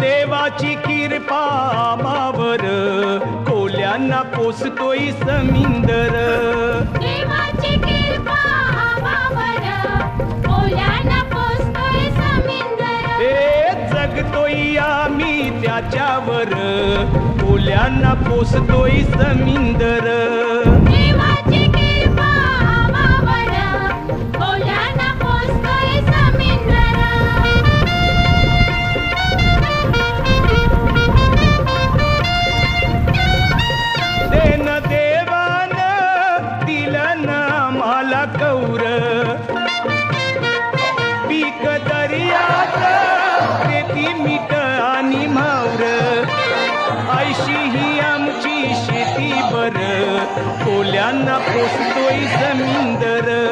देवाची किरपा आमावर कोल्यांना पोसतोय समिंदर. कृपा जगतोय आम्ही त्याच्यावर कोल्यांना पोसतोय समिंदर. कौर. पीक दर्यात रेती मीठ आणि मावर. ऐशी ही आमची शेती बर. कोल्यांना पोसतोय जमीनदर